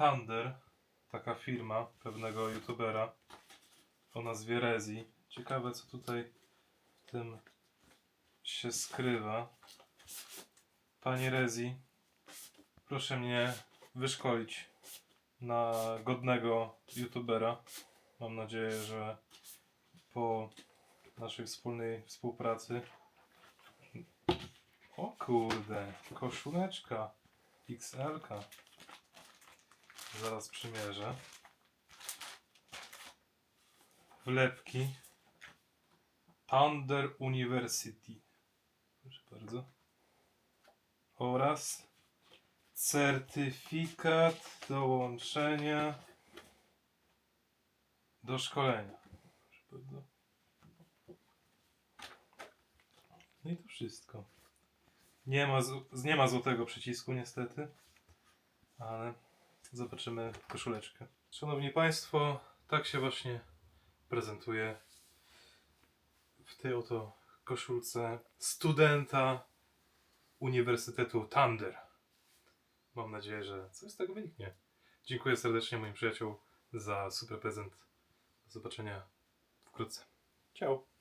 Thunder, taka firma pewnego youtubera o nazwie Rezi. Ciekawe co tutaj w tym się skrywa. Panie Rezi, proszę mnie wyszkolić na godnego youtubera. Mam nadzieję, że po naszej wspólnej współpracy. O kurde, koszuleczka XL. -ka. Zaraz przymierzę. Wlepki. Thunder University. Proszę bardzo. Oraz certyfikat dołączenia do szkolenia. No i to wszystko. Nie ma, nie ma złotego przycisku niestety, ale zobaczymy koszuleczkę. Szanowni Państwo, tak się właśnie prezentuje w tej oto koszulce studenta Uniwersytetu Thunder. Mam nadzieję, że coś z tego wyniknie. Dziękuję serdecznie moim przyjaciołom za super prezent. Do zobaczenia wkrótce. Ciao.